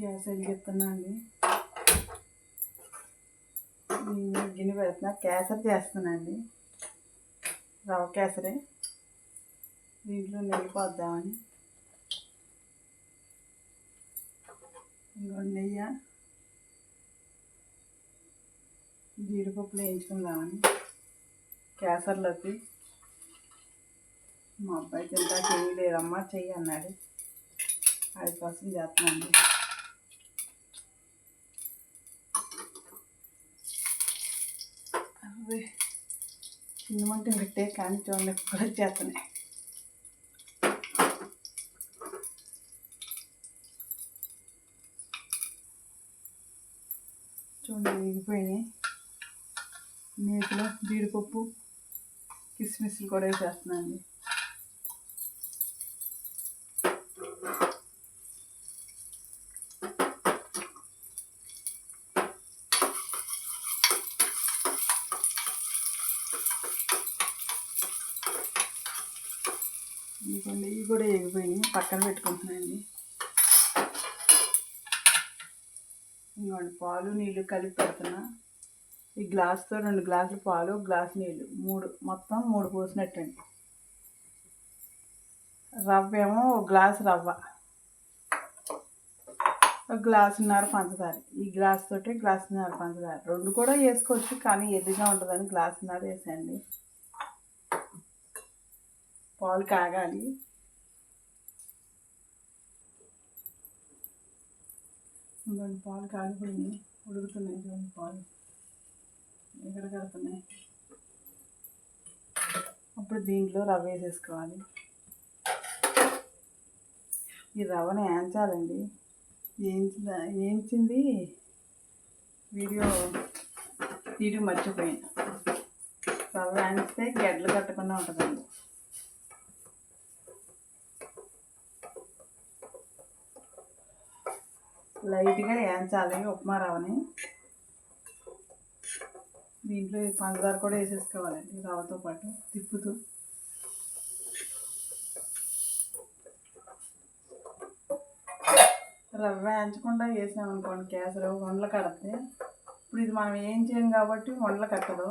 Gas వెలిగిస్తున్నా అండి. నేను గిన్నె పెడుతున్నా. కేసరి చేస్తున్నానండి రవ కేసరి. దీంట్లో నెయ్యి పోద్దామని. ఇంకో నెయ్యి. జీడిపప్పులు వేయించుకుందామని. కేసర్లోకి. మా అబ్బాయి తింటా చేయలేదమ్మా చెయ్యి అన్నాడు. అది కోసం చేస్తున్నాను. అదే చిన్న మంట పెట్టే కానీ చూడండి కూడా చేస్తున్నాయి. చూడండి వేగిపోయినాయి నేతిలో జీడిపప్పు కిస్మిస్లు కూడా వేసేస్తున్నాను ఇదిగోండి ఇవి కూడా ఎగిపోయినాయి పక్కన పెట్టుకుంటున్నాయండి ఇంకోండి పాలు నీళ్ళు కలిపి పెడుతున్నా. ఈ గ్లాస్తో రెండు గ్లాసులు పాలు ఒక గ్లాస్ నీళ్ళు మూడు మొత్తం మూడు పోసినట్టండి. రవ్వ ఏమో ఒక గ్లాస్ రవ్వ. ఒక గ్లాసున్నర పంచదార. ఈ గ్లాస్ తోటి గ్లాసున్నర పంచదార. రెండు కూడా వేసుకోవచ్చు కానీ ఎదురుగా ఉంటుందని గ్లాసున్నర వేసేయండి. పాలు కాగాలి. ఇంకొన్ని పాలు కాగిపోయింది ఉడుకుతున్నాయి చూడండి పాలు. ఎక్కడ కడుతున్నాయి? అప్పుడు దీంట్లో రవ్వ వేసేసుకోవాలి. ఈ రవ్వని ఏంచాలండి. ఏంచిన ఏంచింది? వీడియో వీడియో మర్చిపోయాను. రవ్వ ఏంచితే గడ్డలు కట్టకుండా ఉంటుందండి. లైట్గా వేయించాలి ఉప్మా రవ్వని. దీంట్లో పంచదార కూడా వేసేసుకోవాలండి రవ్వతో పాటు తిప్పుతూ. రవ్వ వేయించకుండా వేసామనుకోండి కేసరి వండలు కడితే. ఇప్పుడు ఇది మనం ఏం చేయం కాబట్టి వండలు కట్టదు.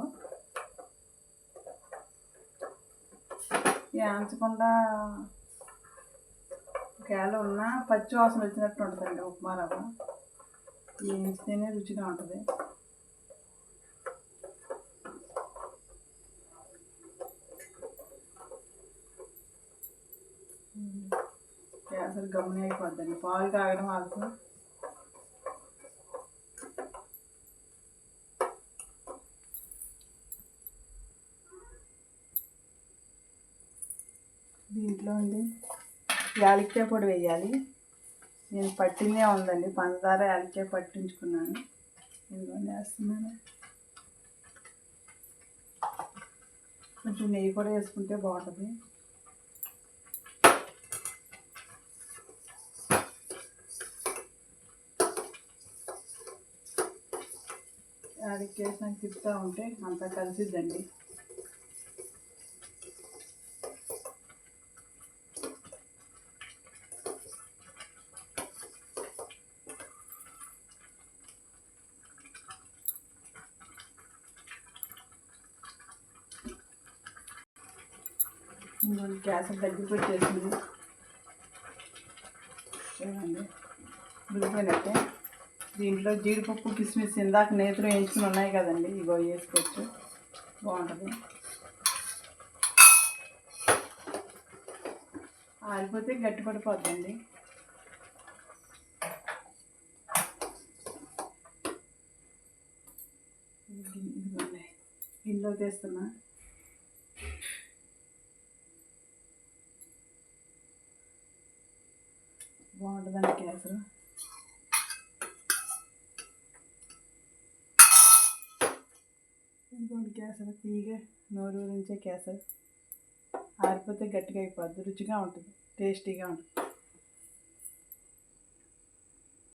వేయించకుండా ఒకవేళ ఉన్న పచ్చి వాసన వచ్చినట్టు ఉంటుందండి ఉప్మా రవ్వ. వేస్తేనే రుచిగా ఉంటుంది. అసలు గమని అయిపోద్దండి. పాలు తాగడం వాళ్ళతో దీంట్లో అండి యాలక్కాయ పొడి వేయాలి. నేను పట్టిందే ఉందండి. పంచదార యాలక్కాయ పట్టించుకున్నాను. ఇదిగోండి వేస్తున్నాను. కొంచెం నెయ్యి కూడా వేసుకుంటే బాగుంటుంది. యాలక్కాయ నాకు తిప్పుతూ ఉంటే అంతా కలిసిద్దండి. గ్యాస్ దగ్గరికి వచ్చేసింది చూడండి ఉడిపోయినట్టే దీంట్లో జీడిపప్పు కిస్మిస్ ఇందాక నేతులు వేయించుకుని ఉన్నాయి కదండి. ఇగో వేసుకోవచ్చు. బాగుంటుంది. ఆరిపోతే గట్టిపడిపోద్దండి ఇదిగోండి. గిన్నెలో తీస్తున్నా. బాగుంటుందండి కేసరు. ఇంకోటి కేసరి తీగ నోరు ఊరించే కేసరి. ఆరిపోతే గట్టిగా అయిపోద్ది రుచిగా ఉంటుంది టేస్టీగా ఉంటుంది.